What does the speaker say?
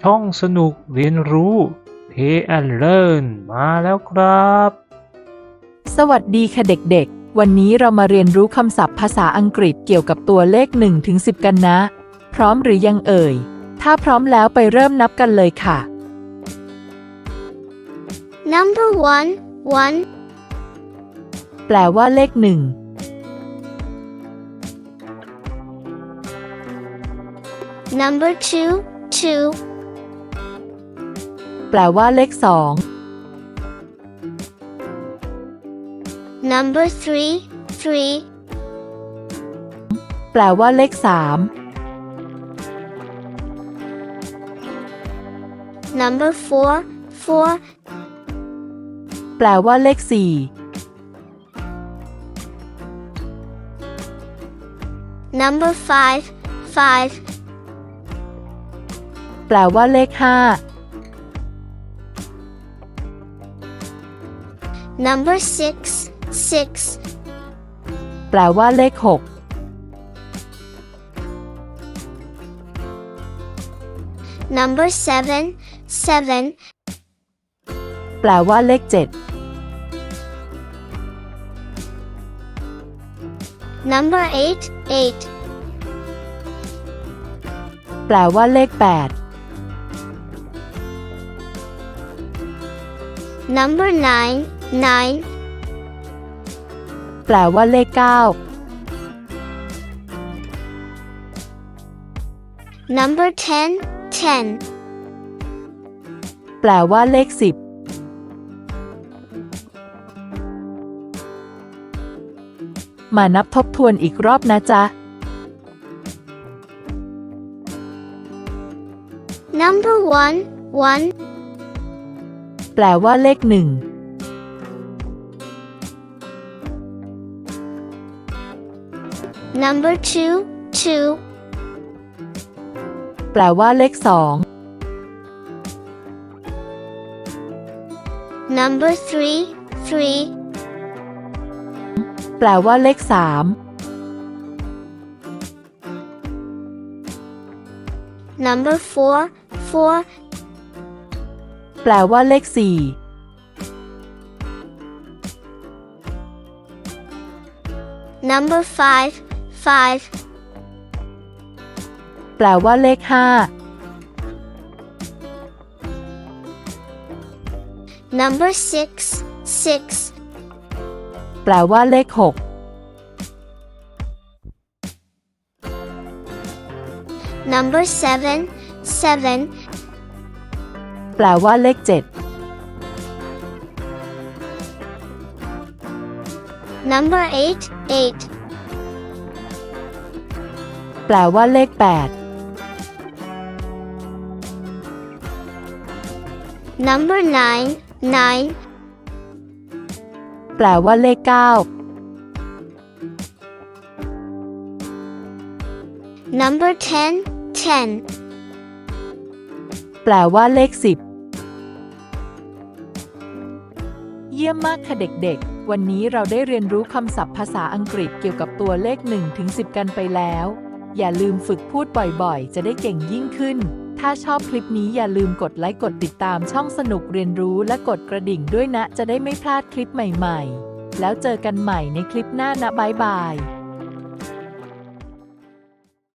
ช่องสนุกเรียนรู้ Pay and Learn มาแล้วครับ สวัสดีค่ะเด็กๆ วันนี้เรามาเรียนรู้คำศัพท์ภาษาอังกฤษเกี่ยวกับตัวเลข1ถึง10 กันนะ พร้อมหรือยังเอ่ย ถ้าพร้อมแล้วไปเริ่มนับกันเลยค่ะ Number one, one, แปลว่าเลขหนึ่ง number two, two, แปลว่าเลขสอง number three, three, แปลว่าเลขสาม number four, four, แปลว่าเลขสี่ number five, five, แปลว่าเลขห้า number six, six, แปลว่าเลขหก number seven, seven, แปลว่าเลขเจ็ด number eight, eight, แปลว่าเลขแปด number nine, nine, แปลว่าเลขเก้า number ten, ten, แปลว่าเลขสิบมานับทบทวนอีกรอบนะจ๊ะ number one, one, แปลว่าเลขหนึ่ง number two, two, แปลว่าเลขสอง number three, three, แปลว่าเลขสาม number four, four, แปลว่าเลขสี่ number five, five, แปลว่าเลขห้า number six, six, แปลว่าเลขหก number seven, seven, แปลว่าเลขเจ็ด number eight, eight, แปลว่าเลขแปด number nine, nine, แปลว่าเลขเก้า number ten, ten, แปลว่าเลขสิบเยี่ยมมากค่ะเด็กๆวันนี้เราได้เรียนรู้คำศัพท์ภาษาอังกฤษเกี่ยวกับตัวเลข1ถึง10 กันไปแล้ว อย่าลืมฝึกพูดบ่อยๆ จะได้เก่งยิ่งขึ้น ถ้าชอบคลิปนี้อย่าลืมกดไลค์กดติดตามช่องสนุกเรียนรู้และกดกระดิ่งด้วยนะ จะได้ไม่พลาดคลิปใหม่ๆ แล้วเจอกันใหม่ในคลิปหน้านะบ๊ายบาย